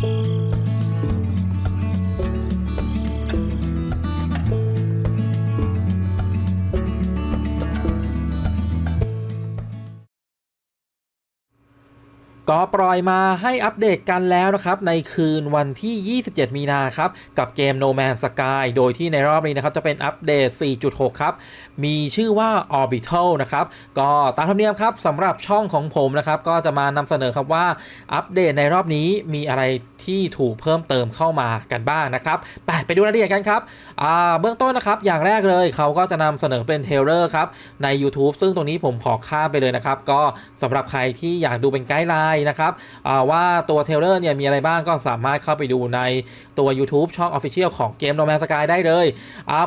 Bye. ก็ปล่อยมาให้อัปเดตกันแล้วนะครับ ในคืนวันที่ 27 มีนาครับ กับเกม No Man's Sky โดยที่ในรอบนี้นะครับ จะเป็นอัปเดต 4.6 ครับ มีชื่อว่า Orbital นะครับ ก็ตามธรรมเนียมครับสำหรับช่องของผมนะครับ ก็จะมานำเสนอครับว่าอัปเดตในรอบนี้มีอะไรที่ถูกเพิ่มเติมเข้ามากันบ้างนะครับไปไปดูรายละเอียดกันครับเบื้องต้นนะครับอย่างแรกเลยเขาก็จะนำเสนอเป็นเทเลอร์ครับใน YouTube ซึ่งตรงนี้ผมขอข้ามไปเลยนะครับก็สำหรับใครที่อยากดูเป็นไกด์ไลน์นะครับว่าตัวเทเลอร์เนี่ยมีอะไรบ้างก็สามารถเข้าไปดูในตัว YouTube ช่อง Official ของเกม No Man's Sky ได้เลย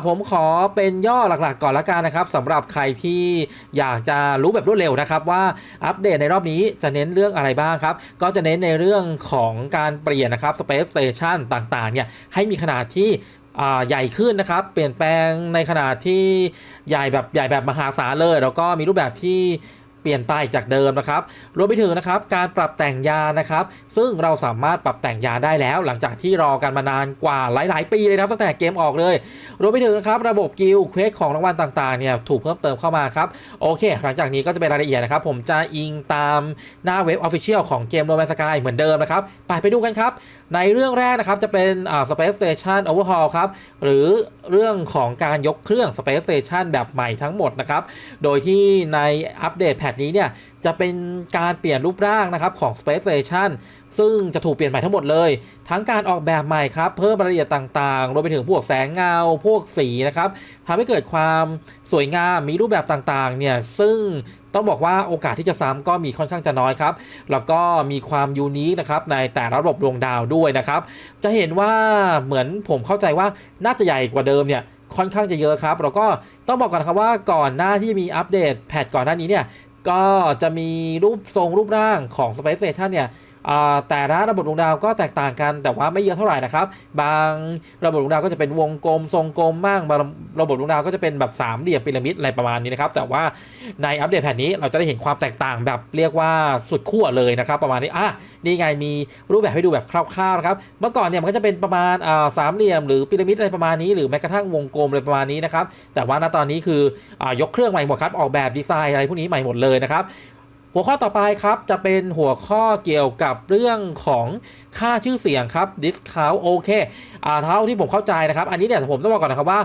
ผมขอเป็นย่อหลักๆ ก่อนละกันนะครับสำหรับใครที่อยากจะรู้แบบรวดเร็วนะครับ ว่าอัปเดตในรอบนี้จะเน้นเรื่องอะไรบ้างครับ ก็จะเน้นในเรื่องของการเปลี่ยนนะครับ Space Station ต่างๆเนี่ยให้มีขนาดที่ใหญ่ขึ้นนะครับ เปลี่ยนแปลงในขนาดที่ใหญ่แบบใหญ่แบบมหาศาลเลย แล้วก็มีรูปแบบที่ เปลี่ยนไปจากเดิมนะครับ รวมไปถึงนะครับการปรับแต่งยานะครับ ซึ่งเราสามารถปรับแต่งยาได้แล้ว หลังจากที่รอกันมานานกว่าหลาย ๆ ปีเลยนะตั้งแต่เกมออกเลย รวมไปถึงนะครับระบบกิลเควสของรางวัลต่าง ๆ เนี่ยถูกเพิ่มเติมเข้ามาครับ โอเค หลังจากนี้ก็จะเป็นรายละเอียดนะครับ ผมจะอิงตามหน้าเว็บ Official ของเกม No Man's Sky เหมือนเดิมนะครับ ไปไปดูกันครับ ในเรื่องแรกนะครับจะเป็นอ่า Space Station Overhaul ครับ หรือเรื่องของการยกเครื่อง Space Station แบบใหม่ทั้งหมดนะครับ โดยที่ในอัปเดตแพทนี้เนี่ยจะเป็นการเปลี่ยนรูปร่างนะครับของ Space Station ซึ่งจะถูกเปลี่ยนใหม่ทั้งหมดเลย ทั้งการออกแบบใหม่ครับ เพิ่มรายละเอียดต่างๆ รวมไปถึงพวกแสงเงา พวกสีนะครับทำให้เกิดความสวยงาม มีรูปแบบต่างๆ เนี่ย ซึ่งต้องบอกว่าโอกาสที่จะซ้ำก็มีค่อนข้างจะน้อยครับ แล้วก็มีความยูนิคนะครับในแต่ระบบดวงดาวด้วยนะครับ จะเห็นว่าเหมือนผมเข้าใจว่าน่าจะใหญ่กว่าเดิมเนี่ยค่อนข้างจะเยอะครับ แล้วก็ต้องบอกก่อนครับว่าก่อนหน้าที่จะมีอัปเดตแพทก่อนหน้านี้เนี่ย ก็จะมีรูปทรงรูปร่างของ Space Station เนี่ย แต่ละระบบดวงดาวก็แตกต่างกัน แต่ว่าไม่เยอะเท่าไหร่นะครับ บางระบบดวงดาวก็จะเป็นวงกลม ทรงกลมบ้างบางระบบดวงดาวก็จะเป็นแบบสามเหลี่ยมพีระมิดอะไรประมาณนี้นะครับ แต่ว่าในอัปเดตแผ่นนี้เราจะได้เห็นความแตกต่างแบบเรียกว่าสุดขั้วเลยนะครับ ประมาณนี้อะนี่ไงมีรูปแบบให้ดูแบบคร่าวๆนะครับเมื่อก่อนเนี่ยมันก็จะเป็นประมาณอ่าสามเหลี่ยมหรือพีระมิดอะไรประมาณนี้ หรือแม้กระทั่งวงกลมอะไรประมาณนี้นะครับแต่ว่าณตอนนี้คืออายกเครื่องใหม่หมดครับออกแบบดีไซน์อะไรพวกนี้ใหม่หมดเลยนะครับ หัวข้อต่อไปครับจะเป็นหัวข้อเกี่ยวกับเรื่องของค่าชื่อเสียงครับ discount โอเคอ่าเท่าที่ผมเข้าใจนะครับ อันนี้เนี่ยผมต้องบอกก่อนนะครับว่า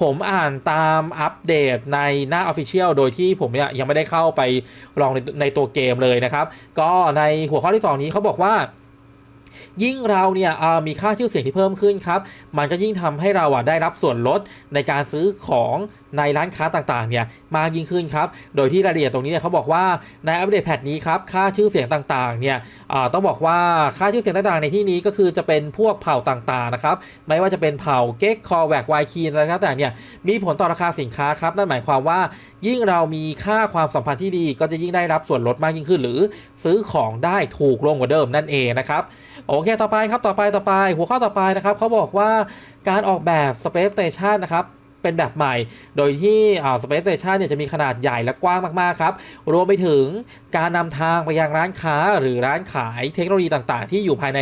ผมอ่านตามอัปเดตในหน้า Official โดยที่ผมเนี่ยยังไม่ได้เข้าไปลองในในตัวเกมเลยนะครับ ก็ในหัวข้อที่ 2 นี้เขาบอกว่ายิ่งเราเนี่ยมีค่าชื่อเสียงที่เพิ่มขึ้นครับ มันก็ยิ่งทำให้เราอะได้รับส่วนลดในการซื้อของ ในร้านค้าต่างๆเนี่ยมากยิ่งขึ้นครับ โดยที่รายละเอียดตรงนี้เนี่ยเขาบอกว่าในอัปเดตแพทนี้ครับค่าชื่อเสียงต่างๆเนี่ยต้องบอกว่าค่าชื่อเสียงต่างๆ ในที่นี้ก็คือจะเป็นพวกเผ่าต่างๆนะครับไม่ว่าจะเป็นเผ่าเก๊กคอแวกไวคีนอะไรก็แต่เนี่ยมีผลต่อราคาสินค้าครับนั่นหมายความว่า ยิ่งเรามีค่าความสัมพันธ์ที่ดี ก็จะยิ่งได้รับส่วนลดมากยิ่งขึ้น หรือซื้อของได้ถูกลงกว่าเดิมนั่นเองนะครับโอเคต่อไปครับต่อไปต่อไป หัวข้อต่อไปนะครับเขาบอกว่าการออกแบบ Space Station นะครับ เป็นแบบใหม่ โดยที่อ่า Space Station เนี่ยจะมีขนาดใหญ่และกว้างมากๆครับ รวมไปถึงการนำทางไปยังร้านค้าหรือร้านขายเทคโนโลยีต่างๆ ที่อยู่ภายใน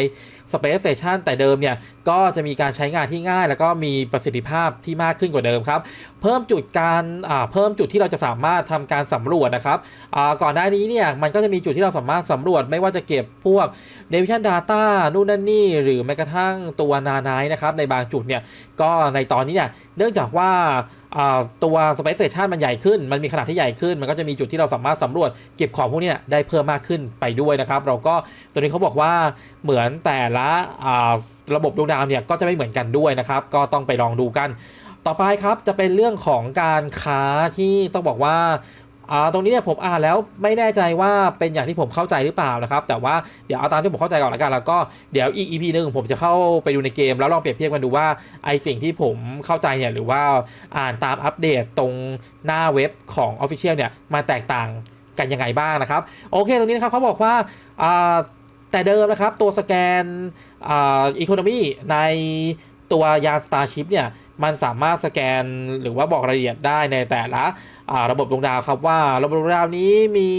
Space Station แต่เดิมเนี่ย ก็จะมีการใช้งานที่ง่าย แล้วก็มีประสิทธิภาพที่มากขึ้นกว่าเดิมครับ เพิ่มจุดการเพิ่มจุดที่เราจะสามารถทำการสำรวจนะครับก่อนหน้านี้เนี่ย มันก็จะมีจุดที่เราสามารถสำรวจ ไม่ว่าจะเก็บพวก Navigation Data นู่นนั่นนี่ หรือแม้กระทั่งตัวนาไนนะครับในบางจุดเนี่ย ก็ในตอนนี้เนี่ย เนื่องจากว่าตัว Space Station มันใหญ่ขึ้น มันมีขนาดที่ใหญ่ขึ้น มันก็จะมีจุดที่เราสามารถสำรวจเก็บของพวกนี้ได้เพิ่มมากขึ้นไปด้วยนะครับ เราก็ตัวนี้เขาบอกว่าเหมือนแต่ละระบบดวงดาวเนี่ยก็จะไม่เหมือนกันด้วยนะครับ ก็ต้องไปลองดูกัน ต่อไปครับจะเป็นเรื่องของการค้าที่ต้องบอกว่า อ่าตรงนี้เนี่ยผมอ่านแล้วไม่แน่ใจว่าเป็นอย่างที่ผมเข้าใจหรือเปล่านะครับ แต่ว่าเดี๋ยวเอาตามที่ผมเข้าใจก่อนละกันแล้วก็เดี๋ยวอีก EP หนึ่งผมจะเข้าไปดูในเกม แล้วลองเปรียบเทียบกันดูว่าไอสิ่งที่ผมเข้าใจเนี่ยหรือว่าอ่านตามอัปเดตตรงหน้าเว็บของ Official เนี่ยมาแตกต่างกันยังไงบ้างนะครับ โอเคตรงนี้นะครับเขาบอกว่าอ่าแต่เดิมนะครับตัวสแกนอ่าอีโคโนมีในตัวยาน Starship เนี่ย มันสามารถสแกนหรือว่าบอกรายละเอียดได้ในแต่ละระบบดวงดาวครับว่าระบบดวงดาวนี้มี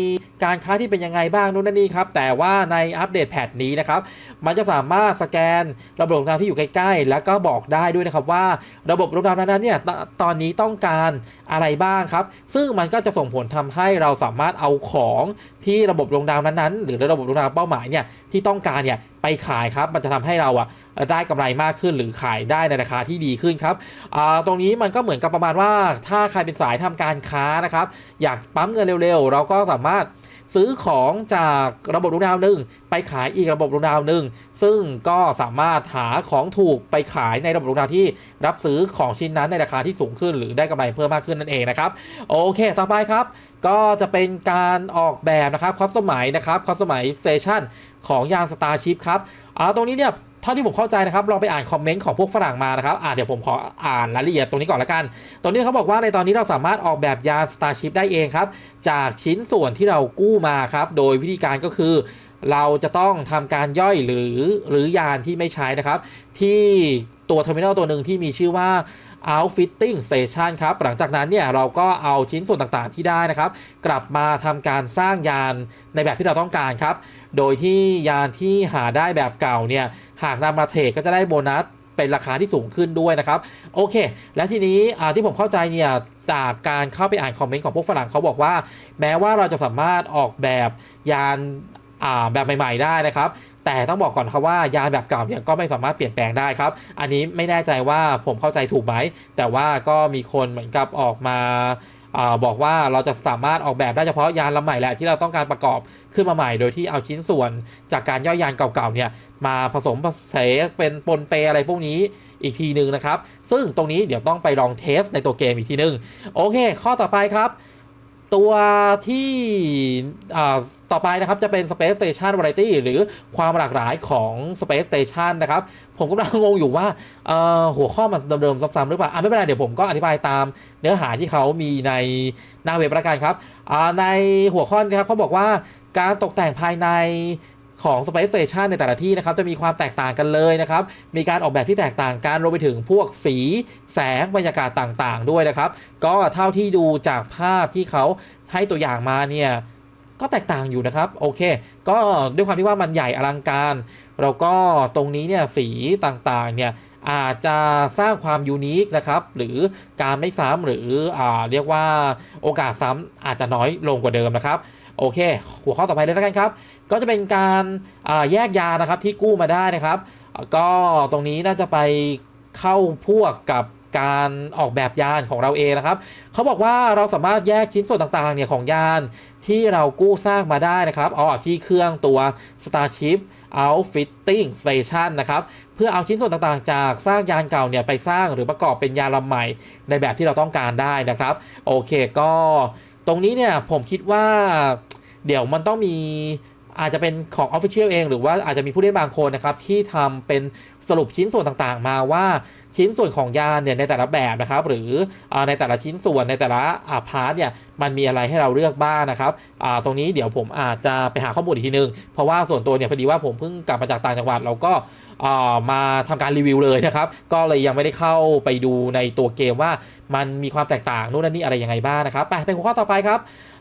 การค้าที่เป็นยังไงบ้างนู่นนั่นนี่ครับแต่ว่าในอัปเดตแพทนี้นะครับมันจะสามารถสแกนระบบดวงดาวที่อยู่ใกล้ๆ แล้วก็บอกได้ด้วยนะครับว่าระบบดวงดาวนั้นๆเนี่ยตตอนนี้ต้องการอะไรบ้างครับ ซึ่งมันก็จะส่งผลทำให้เราสามารถเอาของที่ระบบดวงดาวนั้นๆ หรือระบบดวงดาวเป้าหมายเนี่ยที่ต้องการเนี่ยไปขายครับ มันจะทำให้เราอะได้กำไรมากขึ้นหรือขายได้ในราคาที่ดีขึ้นครับอ่าตรงนี้มันก็เหมือนกับประมาณว่าถ้าใครเป็นสายทำการค้านะครับ อยากปั๊มเงินเร็วๆ เราก็สามารถ ซื้อของจากระบบดวงดาวหนึ่งไปขายอีกระบบดวงดาวหนึ่งซึ่งก็สามารถหาของถูกไปขายในระบบดวงดาวที่รับซื้อของชิ้นนั้นในราคาที่สูงขึ้น หรือได้กำไรเพิ่มมากขึ้นนั่นเองนะครับโอเค ต่อไปครับ ก็จะเป็นการออกแบบนะครับคอสมัยนะครับคอสมัยเซชันของยานสตาร์ชิพครับอ่าตรงนี้เนี่ย เท่าที่ผมเข้าใจนะครับลองไปอ่านคอมเมนต์ของพวกฝรั่งมานะครับอ่าเดี๋ยวผมขออ่านรายละเอียดตรงนี้ก่อนละกัน ตรงนี้เขาบอกว่าในตอนนี้เราสามารถออกแบบยาน Starship ได้เองครับ จากชิ้นส่วนที่เรากู้มาครับ โดยวิธีการก็คือ เราจะต้องทำการย่อยหรือหรือยานที่ไม่ใช้นะครับ ที่ตัวเทอร์มินอลตัวหนึ่งที่มีชื่อว่า outfitting station ครับหลังจากนั้นเนี่ยเราก็เอาชิ้นส่วนต่างๆที่ได้นะครับ กลับมาทำการสร้างยานในแบบที่เราต้องการครับ โดยที่ยานที่หาได้แบบเก่าเนี่ยหากนำมาเทรดก็จะได้โบนัสเป็นราคาที่สูงขึ้นด้วยนะครับ โอเค และทีนี้ที่ผมเข้าใจเนี่ยจากการเข้าไปอ่านคอมเมนต์ของพวกฝรั่งเขาบอกว่า แม้ว่าเราจะสามารถออกแบบยาน แบบใหม่ๆได้นะครับ แต่ต้องบอกก่อนครับว่ายานแบบเก่าเนี่ยก็ไม่สามารถเปลี่ยนแปลงได้ครับ อันนี้ไม่แน่ใจว่าผมเข้าใจถูกไหม แต่ว่าก็มีคนเหมือนกับออกมาอบอกว่าเราจะสามารถออกแบบได้เฉพาะยานลำใหม่แหละที่เราต้องการประกอบขึ้นมาใหม่ โดยที่เอาชิ้นส่วนจากการย่อยยานเก่าๆเนี่ยมาผสมผสมเป็นปนเปอะไรพวกนี้อีกทีหนึ่งนะครับ ซึ่งตรงนี้เดี๋ยวต้องไปลองเทสในตัวเกมอีกทีหนึ่งโอเค ข้อต่อไปครับ ตัวที่ต่อไปนะครับจะเป็น Space Station Variety หรือความหลากหลายของ Space Station นะครับ ผมกำลังงงอยู่ว่าหัวข้อมันเดิมๆซ้ำๆหรือเปล่าอะไม่เป็นไรเดี๋ยวผมก็อธิบายตามเนื้อหาที่เขามีในหน้าเว็บละกันครับในหัวข้อนะครับเขาบอกว่าการตกแต่งภายใน ของ Space Station ในแต่ละที่นะครับจะมีความแตกต่างกันเลยนะครับมีการออกแบบที่แตกต่างกันรวมไปถึงพวกสีแสงบรรยากาศต่างๆ ด้วยนะครับ ก็เท่าที่ดูจากภาพที่เขาให้ตัวอย่างมาเนี่ยก็แตกต่างอยู่นะครับ โอเค ก็ด้วยความที่ว่ามันใหญ่อลังการแล้วก็ตรงนี้เนี่ยสีต่างๆเนี่ยอาจจะสร้างความยูนิคนะครับหรือการไม่ซ้ำหรืออเรียกว่าโอกาสซ้ำอาจจะน้อยลงกว่าเดิมนะครับ โอเค หัวข้อต่อไปเลยแล้วกันครับ ก็จะเป็นการาแยกยานะครับที่กู้มาได้นะครับ ก็ตรงนี้น่าจะไปเข้าพวกกับการออกแบบยานของเราเองนะครับ เขาบอกว่าเราสามารถแยกชิ้นส่วนต่างๆเนี่ยของยานที่เรากู้สร้างมาได้นะครับ เอาออกที่เครื่องตัว Starship Outfitting Station นะครับ เพื่อเอาชิ้นส่วนต่างๆ จากสร้างยานเก่าเนี่ยไปสร้างหรือประกอบเป็นยานลำใหม่ในแบบที่เราต้องการได้นะครับ โอเคก็ รงนี้เนี่ยผมคิดว่าเดี๋ยวมันต้องมี อาจจะเป็นของ Official เอง หรือว่าอาจจะมีผู้เล่นบางคนนะครับ ที่ทำเป็นสรุปชิ้นส่วนต่างๆ มาว่าชิ้นส่วนของยานเนี่ยในแต่ละแบบนะครับ หรือในแต่ละชิ้นส่วนในแต่ละอาพาร์ทเนี่ยมันมีอะไรให้เราเลือกบ้างนะครับตรงนี้เดี๋ยวผมอาจจะไปหาข้อมูลอีกทีนึง เพราะว่าส่วนตัวเนี่ยพอดีว่าผมเพิ่งกลับมาจากต่างจังหวัดเราก็มาทำการรีวิวเลยนะครับ ก็เลยยังไม่ได้เข้าไปดูในตัวเกมว่ามันมีความแตกต่างนู่นนี่อะไรยังไงบ้างนะครับไปไปหัวข้อต่อไปครับ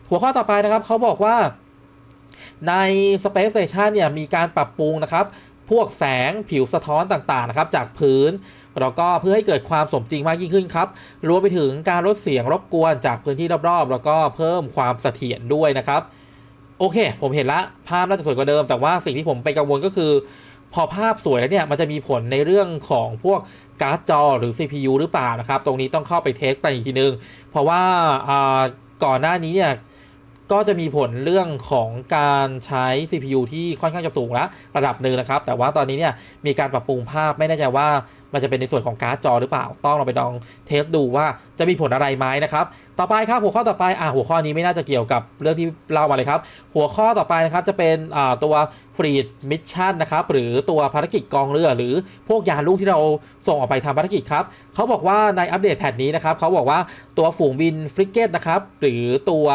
หัวข้อต่อไปนะครับเขาบอกว่า ใน Space Station เนี่ยมีการปรับปรุงนะครับ พวกแสงผิวสะท้อนต่างๆนะครับจากพื้นแล้วก็เพื่อให้เกิดความสมจริงมากยิ่งขึ้นครับ รวมไปถึงการลดเสียงรบกวนจากพื้นที่รอบๆ แล้วก็เพิ่มความเสถียรด้วยนะครับ โอเค ผมเห็นละภาพน่าจะสวยกว่าเดิม แต่ว่าสิ่งที่ผมไปกังวลก็คือ พอภาพสวยแล้วเนี่ย มันจะมีผลในเรื่องของพวกการ์ดจอหรือ CPU หรือเปล่านะครับ ตรงนี้ต้องเข้าไปเทสกันอีกทีนึง เพราะว่าอ่าก่อนหน้านี้เนี่ย ก็จะมีผลเรื่องของการใช้ CPU ที่ค่อนข้างจะสูงแล้วระดับหนึ่งนะครับ แต่ว่าตอนนี้เนี่ยมีการปรับปรุงภาพไม่แน่ใจว่ามันจะเป็นในส่วนของการ์ดจอหรือเปล่า ต้องเราไปลองเทสดูว่าจะมีผลอะไรไหมนะครับ ต่อไปครับหัวข้อต่อไปอะหัวข้อนี้ไม่น่าจะเกี่ยวกับเรื่องที่เล่ามาเลยครับ หัวข้อต่อไปนะครับจะเป็นอ่าตัวฟรีดมิชชั่นนะครับหรือตัวภารกิจกองเรือ หรือพวกยานลูกที่เราส่งออกไปทำภารกิจครับเขาบอกว่าในอัปเดตแพทนี้นะครับเขาบอกว่าตัวฝูงบินฟริกเกตนะครับหรือตัว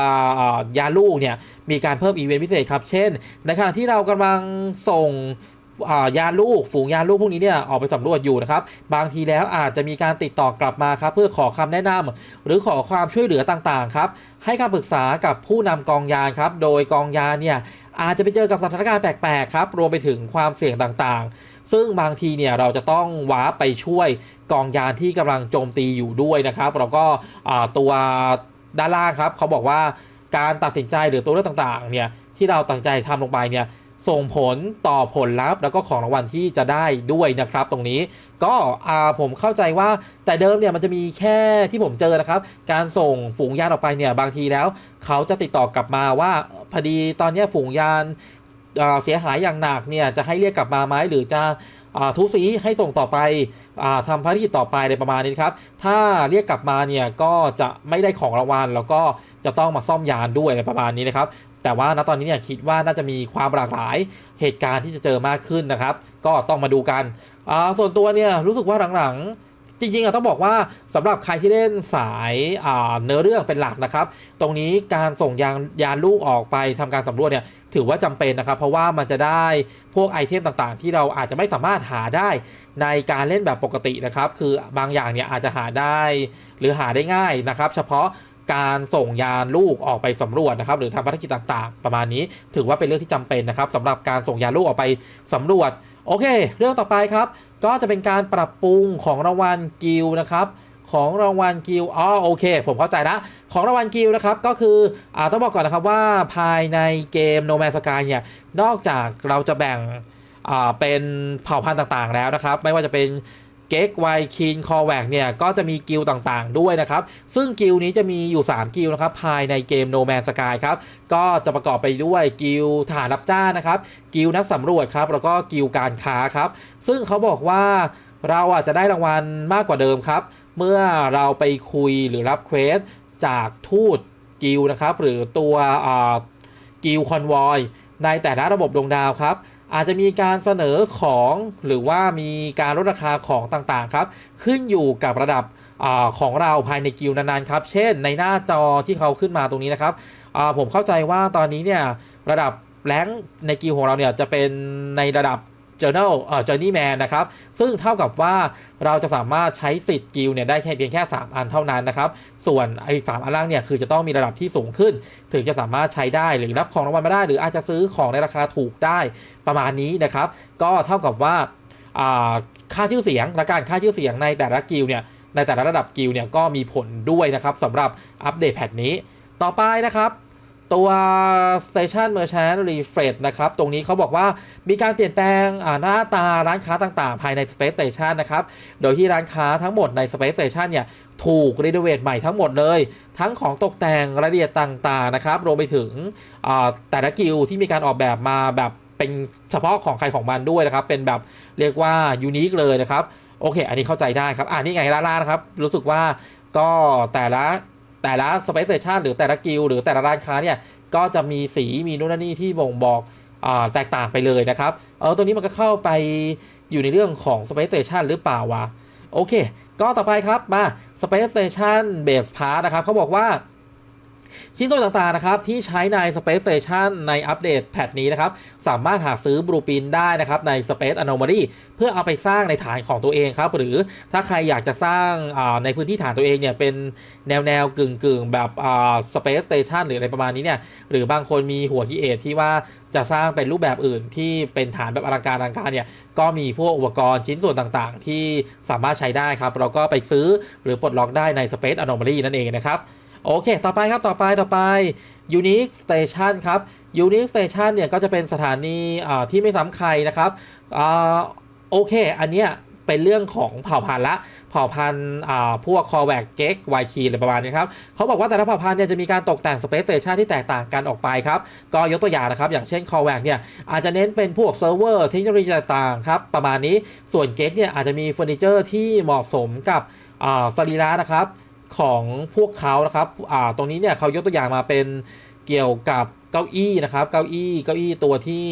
ยานลูกเนี่ยมีการเพิ่มอีเวนต์พิเศษครับ เช่น ในขณะที่เรากำลังส่ง ยาลูกฝูงยาลูกพวกนี้เนี่ยออกไปสำรวจอยู่นะครับ บางทีแล้วอาจจะมีการติดต่อกลับมาครับเพื่อขอคำแนะนำหรือขอความช่วยเหลือต่างๆครับให้คำปรึกษากับผู้นำกองยานครับโดยกองยานเนี่ยอาจจะไปเจอกับสถานการณ์แปลกๆครับรวมไปถึงความเสี่ยงต่างๆ ซึ่งบางทีเนี่ยเราจะต้องว้าร์ปไปช่วยกองยานที่กำลังโจมตีอยู่ด้วยนะครับแล้วก็ตัวด้านล่างครับเขาบอกว่าการตัดสินใจหรือตัวเลือกต่างๆเนี่ยที่เราตัดใจทำลงไปเนี่ย ส่งผลต่อผลลัพธ์ แล้วก็ของรางวัลที่จะได้ด้วยนะครับตรงนี้ก็ผมเข้าใจว่าแต่เดิมเนี่ยมันจะมีแค่ที่ผมเจอนะครับ การส่งฝูงยานออกไปเนี่ยบางทีแล้ว เขาจะติดต่อกลับมาว่าพอดีตอนนี้ฝูงยานเสียหายอย่างหนักเนี่ยจะให้เรียกกลับมาไหมหรือจะ ทุสีให้ส่งต่อไปอาทำภารกิจต่อไปอะไรประมาณนี้ครับ ถ้าเรียกกลับมาเนี่ยก็จะไม่ได้ของรางวัลแล้วก็จะต้องมาซ่อมยานด้วยอะไรประมาณนี้นะครับแต่ว่าณตอนนี้เนี่ยคิดว่าน่าจะมีความหลากหลายเหตุการณ์ที่จะเจอมากขึ้นนะครับ ก็ต้องมาดูกันอ่าส่วนตัวเนี่ยรู้สึกว่าหลังๆ จริงๆอะต้องบอกว่าสำหรับใครที่เล่นสายาเนื้อเรื่องเป็นหลักนะครับ ตรงนี้การส่งยานยานลูกออกไปทำการสำรวจเนี่ยถือว่าจำเป็นนะครับ เพราะว่ามันจะได้พวกไอเทมต่างๆ ที่เราอาจจะไม่สามารถหาได้ในการเล่นแบบปกตินะครับ คือบางอย่างเนี่ยอาจจะหาได้ หรือหาได้ง่ายนะครับ เฉพาะการส่งยานลูกออกไปสำรวจนะครับ หรือทำภารกิจต่างๆ ประมาณนี้ ถือว่าเป็นเรื่องที่จำเป็นนะครับสำหรับการส่งยานลูกออกไปสำรวจ โอเค เรื่องต่อไปครับ ก็จะเป็นการปรับปรุงของรางวัลกิลนะครับของรางวัลกิลอ๋อโอเค ผมเข้าใจละของรางวัลกิลนะครับ ก็คืออ่าต้องบอกก่อนนะครับว่าภายในเกมโนแมนสกายเนี่ย นอกจากเราจะแบ่งอ่าเป็นเผ่าพันธุ์ต่างๆแล้วนะครับ ไม่ว่าจะเป็น เก็กไวคินคอแวกเนี่ยก็จะมีกิลด์ต่างๆด้วยนะครับ ซึ่งกิลนี้จะมีอยู่ 3 กิลนะครับ ภายในเกม No Man's Sky ครับ ก็จะประกอบไปด้วยกิลด์ทหารรับจ้างนะครับ กิลนักสำรวจครับ แล้วก็กิลการค้าครับ ซึ่งเขาบอกว่าเราอาจจะได้รางวัลมากกว่าเดิมครับ เมื่อเราไปคุยหรือรับเควสจากทูตกิลนะครับ หรือตัวกิลคอนวอยในแต่ละระบบดวงดาวครับ อาจจะมีการเสนอของหรือว่ามีการลดราคาของต่างๆครับ ขึ้นอยู่กับระดับอของเราภายในกิลด์นั้นๆครับ เช่น ในหน้าจอที่เขาขึ้นมาตรงนี้นะครับผมเข้าใจว่าตอนนี้เนี่ยระดับแรงในกิลของเราเนี่ยจะเป็นในระดับ Journal เอ่อ Journeyman นะครับ ซึ่งเท่ากับว่าเราจะสามารถใช้สิทธิ์กิลเนี่ยได้แค่เพียงแค่ 3 อันเท่านั้นนะครับ ส่วนไอ้สามอันล่างเนี่ยคือจะต้องมีระดับที่สูงขึ้น ถึงจะสามารถใช้ได้หรือรับของรางวัลมาได้ หรืออาจจะซื้อของในราคาถูกได้ประมาณนี้นะครับ ก็เท่ากับว่าอ่าค่าชื่อเสียงและการค่าชื่อเสียงในแต่ละกิลเนี่ยในแต่ละระดับกิลเนี่ยก็มีผลด้วยนะครับสำหรับอัปเดตแพทนี้ ต่อไปนะครับ ตัว Station Merchant Refresh นะครับ ตรงนี้เขาบอกว่ามีการเปลี่ยนแปลงหน้าตาร้านค้าต่างๆ ภายใน Space Station นะครับ โดยที่ร้านค้าทั้งหมดใน Space Station เนี่ยถูกรีโนเวทใหม่ทั้งหมดเลย ทั้งของตกแต่งรายละเอียดต่างๆนะครับรวมไปถึงแต่ละกิลด์ที่มีการออกแบบมาแบบเป็นเฉพาะของใครของมันด้วยนะครับ เป็นแบบเรียกว่ายูนิคเลยนะครับ โอเค อันนี้เข้าใจได้ครับ อ่านี่ไงล่าๆนะครับ รู้สึกว่าก็แต่ละ แต่ละสเปซเซชันหรือแต่ละกิลหรือแต่ละร้านค้าเนี่ยก็จะมีสีมีนู่นนนนี่ที่บ่งบอกอแตกต่างไปเลยนะครับ เออตัวนี้มันก็เข้าไปอยู่ในเรื่องของ Space Station หรือเปล่าวะ โอเค ก็ต่อไปครับมา Space Station Base Pass นะครับเขาบอกว่า ชิ้นส่วนต่างๆนะครับที่ใช้ใน Space Station ในอัปเดตแพทนี้นะครับสามารถหาซื้อบลูปินได้นะครับใน Space Anomaly เพื่อเอาไปสร้างในฐานของตัวเองครับหรือถ้าใครอยากจะสร้างในพื้นที่ฐานตัวเองเนี่ยเป็นแนวแนวๆกึ่งกึ่งๆแบบอ่า Space Station หรืออะไรประมาณนี้เนี่ยหรือบางคนมีหัวคิดเอทที่ว่าจะสร้างเป็นรูปแบบอื่นที่เป็นฐานแบบอลังการอลังการเนี่ยก็มีพวกอุปกรณ์ชิ้นส่วนต่างๆ ที่สามารถใช้ได้ครับเราก็ไปซื้อหรือปลดล็อกได้ใน Space Anomaly นั่นเองนะครับ โอเค ต่อไปครับ ต่อไป ต่อไป Unique Station ครับ Unique Station เนี่ยก็จะเป็นสถานีที่ไม่ซ้ำใครนะครับอ่าโอเค อันเนี้ยเป็นเรื่องของเผ่าพันธุ์ละเผ่าพันธุ์อ่าพวกคอแวกเก็กไวคีอะไรประมาณนี้ครับเขาบอกว่าแต่ละเผ่าพันธุ์เนี่ยจะมีการตกแต่ง Space Station ที่แตกต่างกันออกไปครับ ก็ยกตัวอย่างนะครับ อย่างเช่นคอแวกเนี่ยอาจจะเน้นเป็นพวกเซิร์ฟเวอร์เทคโนโลยีต่างๆครับ ประมาณนี้ส่วนเก็กเนี่ยอาจจะมีเฟอร์นิเจอร์ที่เหมาะสมกับอ่าสรีระนะครับ ของพวกเขานะครับอ่าตรงนี้เนี่ยเขายกตัวอย่างมาเป็นเกี่ยวกับเก้าอี้นะครับเก้าอี้เก้าอี้ตัวที่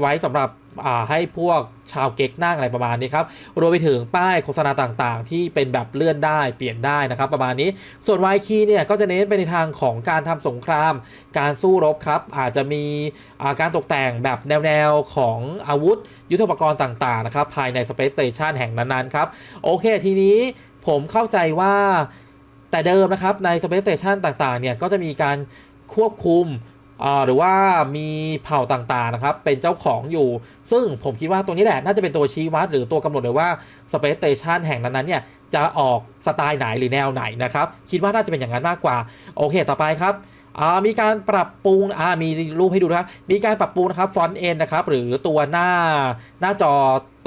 ไว้สำหรับอ่าให้พวกชาวเก๊กนั่งอะไรประมาณนี้ครับ รวมไปถึงป้ายโฆษณาต่างๆ ที่เป็นแบบเลื่อนได้เปลี่ยนได้นะครับ ประมาณนี้ ส่วนวายคีเนี่ยก็จะเน้นไปในทางของการทำสงคราม การสู้รบครับ อาจจะมีาการตกแต่งแบบแนวๆของอาวุธ ยุทโธปกรณ์ต่างๆนะครับ ภายใน Space Station แห่งนั้นๆครับ โอเคทีนี้ผมเข้าใจว่า แต่เดิมนะครับใน Space Station ต่างๆ เนี่ยก็จะมีการควบคุมอ่าหรือว่ามีเผ่าต่างๆนะครับเป็นเจ้าของอยู่ ซึ่งผมคิดว่าตัวนี้แหละน่าจะเป็นตัวชี้วัดหรือตัวกำหนดเลยว่า Space Station แห่งนั้นๆเนี่ยจะออกสไตล์ไหนหรือแนวไหนนะครับคิดว่าน่าจะเป็นอย่างนั้นมากกว่า โอเคต่อไปครับอ่ามีการปรับปรุงอ่ามีรูปให้ดูนะครับมีการปรับปรุงนะครับฟอนต์เอ็นนะครับหรือตัวหน้าหน้าจอ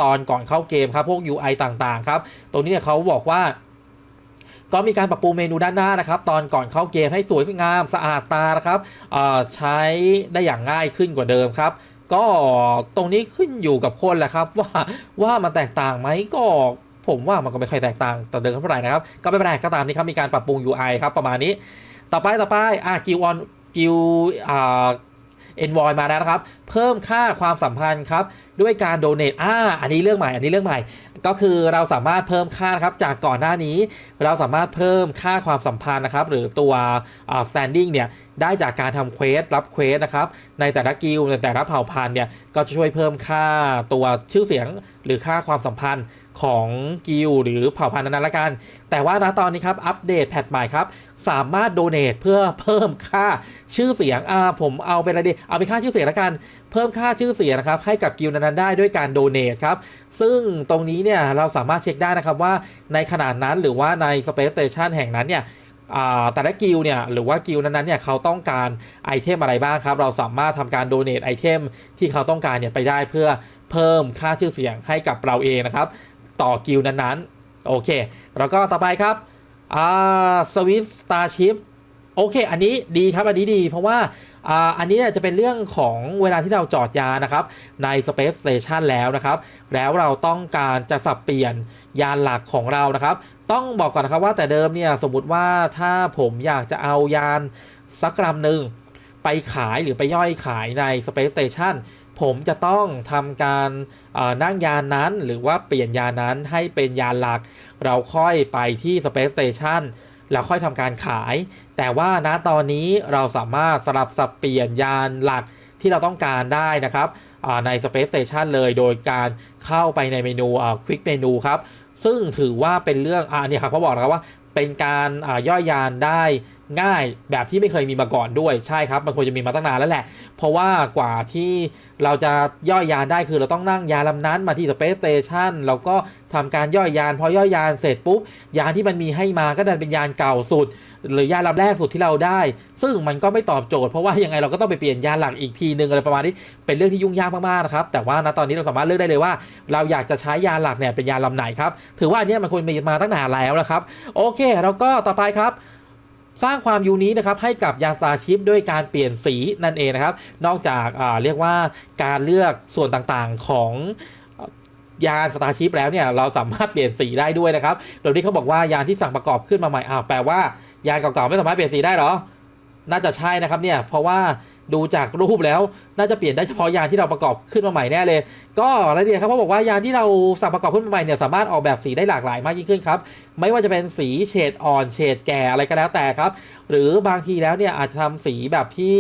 ตอนก่อนเข้าเกมครับพวก UI ต่างๆครับตรงนี้เนี่ยเขาบอกว่า ก็มีการปรับปรุงเมนูด้านหน้านะครับ ตอนก่อนเข้าเกมให้สวยงามสะอาดตานะครับใช้ได้อย่างง่ายขึ้นกว่าเดิมครับ ก็ตรงนี้ขึ้นอยู่กับคนแหละครับ ว่าว่ามันแตกต่างไหมก็ผมว่ามันก็ไม่ค่อยแตกต่างแต่เดิมเท่าไหร่นะครับ ก็ไม่เป็นไรก็ตามนี้ครับมีการปรับปรุง UI ครับประมาณนี้ ต่อไปต่อไปอะกิวออนกิวอ่า เอ็นวอยมาแล้วนะครับ เพิ่มค่าความสัมพันธ์ครับ ด้วยการโดเน a อ่าอันนี้เรื่องใหม่ อันนี้เรื่องใหม่ ก็คือเราสามารถเพิ่มค่านะครับ จากก่อนหน้านี้ เราสามารถเพิ่มค่าความสัมพันธ์นะครับ หรือตัว standing เนี่ย ได้จากการทำเควสรับเควสนะครับ ในแต่ละกิลในแต่ละเผ่าพันธุ์เนี่ย ก็จะช่วยเพิ่มค่าตัวชื่อเสียงหรือค่าความสัมพันธ์ของกิลหรือเผ่าพันธุ์นั้นๆละกัน แต่ว่าณตอนนี้ครับ อัปเดตแพทใหม่ครับ สามารถโดเน a เพื่อเพิ่มค่าชื่อเสียงอ่าผมเอาเป็นอะไรดี เอาเป็นค่าชื่อเสียงละกัน เพิ่มค่าชื่อเสียงนะครับให้กับกิลนั้นๆได้ด้วยการโดเน a ครับ ซึ่งตรงนี้เนี่ยเราสามารถเช็คได้นะครับว่าในขนาดนั้นหรือว่าใน Space Station แห่งนั้นเนี่ยแต่ละกิลเนี่ยหรือว่ากิลนั้นๆเนี่ยเขาต้องการไอเทมอะไรบ้างครับ เราสามารถทำการโดเน a ไอเทมที่เขาต้องการเนี่ยไปได้เพื่อเพิ่มค่าชื่อเสียงให้กับเราเองนะครับ ต่อกิลนั้นๆ โอเค แล้วก็ต่อไปครับอ่าสวิสตาร์ชิพโอเค อันนี้ดีครับ อันนี้ดี เพราะว่าอ่าอันนี้จะเป็นเรื่องของเวลาที่เราจอดยานะครับ ใน Space Station แล้วนะครับ แล้วเราต้องการจะสับเปลี่ยนยานหลักของเรานะครับ ต้องบอกก่อนนะครับว่าแต่เดิมเนี่ยสมมติว่าถ้าผมอยากจะเอายานสักลำหนึ่งไปขายหรือไปย่อยขายใน Space Station ผมจะต้องทำการนั่งยานนั้น หรือว่าเปลี่ยนยานนั้นให้เป็นยานหลัก เราค่อยไปที่ Space Station แล้วค่อยทำการขาย แต่ว่าณตอนนี้เราสามารถสลับสับเปลี่ยนยานหลักที่เราต้องการได้นะครับใน Space Station เลยโดยการเข้าไปในเมนูอ่า Quick Menu ครับ ซึ่งถือว่าเป็นเรื่องอ่านี่ครับเขาบอกนะครับว่าเป็นการอ่าย่อยยานได้ ง่ายแบบที่ไม่เคยมีมาก่อนด้วยใช่ครับ มันควรจะมีมาตั้งนานแล้วแหละ เพราะว่ากว่าที่เราจะย่อยยานได้คือเราต้องนั่งยานลำนั้นมาที่ Space Station แล้วก็ทำการย่อยยาน พอย่อยยานเสร็จปุ๊บ ยานที่มันมีให้มาก็ดันเป็นยานเก่าสุด หรือยานลำแรกสุดที่เราได้ ซึ่งมันก็ไม่ตอบโจทย์เพราะว่ายังไงเราก็ต้องไปเปลี่ยนยานหลักอีกทีนึงอะไรประมาณนี้เป็นเรื่องที่ยุ่งยากมากๆนะครับแต่ว่าณตอนนี้เราสามารถเลือกได้เลยว่า เราอยากจะใช้ยานหลักเนี่ยเป็นยานลำไหนครับถือว่าอันนี้มันควรมีมาตั้งนานแล้วนะครับโอเค แล้วก็ต่อไปครับ สร้างความยูนี้นะครับให้กับยานสตาชิปด้วยการเปลี่ยนสีนั่นเองนะครับ นอกจากเรียกว่าการเลือกส่วนต่างๆของยานสตาร์ชิพแล้วเนี่ยเราสามารถเปลี่ยนสีได้ด้วยนะครับ โดยที่เขาบอกว่ายานที่สั่งประกอบขึ้นมาใหม่อ้าวแปลว่ายานเก่าๆไม่สามารถเปลี่ยนสีได้หรอ น่าจะใช่นะครับเนี่ยเพราะว่าดูจากรูปแล้วน่าจะเปลี่ยนได้เฉพาะยานที่เราประกอบขึ้นมาใหม่แน่เลย ก็รายละเอียดครับเขาบอกว่ายานที่เราสั่งประกอบขึ้นมาใหม่เนี่ยสามารถออกแบบสีได้หลากหลายมากยิ่งขึ้นครับไม่ว่าจะเป็นสีเฉดอ่อนเฉดแก่อะไรก็แล้วแต่ครับ หรือบางทีแล้วเนี่ยอาจจะทำสีแบบที่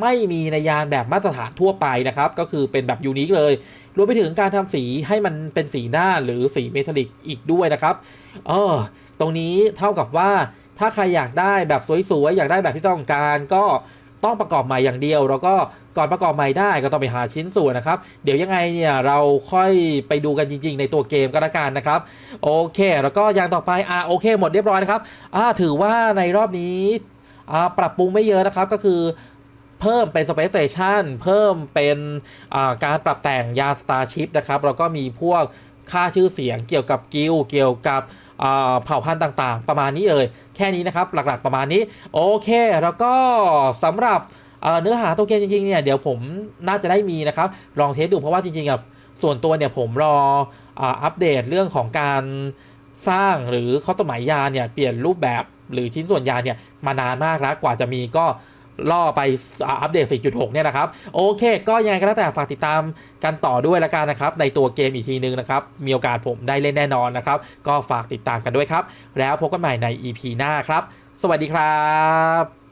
ไม่มีในยานแบบมาตรฐานทั่วไปนะครับก็คือเป็นแบบยูนิคเลยรวมไปถึงการทำสีให้มันเป็นสีหน้าหรือสีเมทัลลิกอีกด้วยนะครับเออตรงนี้เท่ากับว่า ถ้าใครอยากได้แบบสวยๆอยากได้แบบที่ต้องการก็ต้องประกอบใหม่อย่างเดียว แล้วก็ก่อนประกอบใหม่ได้ก็ต้องไปหาชิ้นส่วนนะครับ เดี๋ยวยังไงเนี่ยเราค่อยไปดูกันจริง ๆ ในตัวเกมก็แล้วกันนะครับโอเค แล้วก็อย่างต่อไปอ่าโอเค หมดเรียบร้อยนะครับอ่าถือว่าในรอบนี้อ่าปรับปรุงไม่เยอะนะครับก็คือเพิ่มเป็น Space Station เพิ่มเป็นอ่าการปรับแต่งยา Starship นะครับแล้วก็มีพวกค่าชื่อเสียงเกี่ยวกับกิลเกี่ยวกับ เผ่าพันธุ์ต่างๆ ประมาณนี้เลยแค่นี้นะครับหลักๆประมาณนี้ โอเค แล้วก็สำหรับเนื้อหาตัวเกมจริงๆเนี่ยเดี๋ยวผมน่าจะได้มีนะครับลองเทสดูเพราะว่าจริงๆอะส่วนตัวเนี่ยผมรออัปเดตเรื่องของการสร้างหรือข้อสมัยยาเนี่ยเปลี่ยนรูปแบบหรือชิ้นส่วนยาเนี่ยมานานมากแล้วกว่าจะมีก็ ล่อไปอัปเดต 4.6 เนี่ยนะครับ โอเค ก็ยังไงก็แล้วแต่ฝากติดตามกันต่อด้วยละกันนะครับ ในตัวเกมอีกทีนึงนะครับ มีโอกาสผมได้เล่นแน่นอนนะครับ ก็ฝากติดตามกันด้วยครับ แล้วพบกันใหม่ใน EP หน้าครับ สวัสดีครับ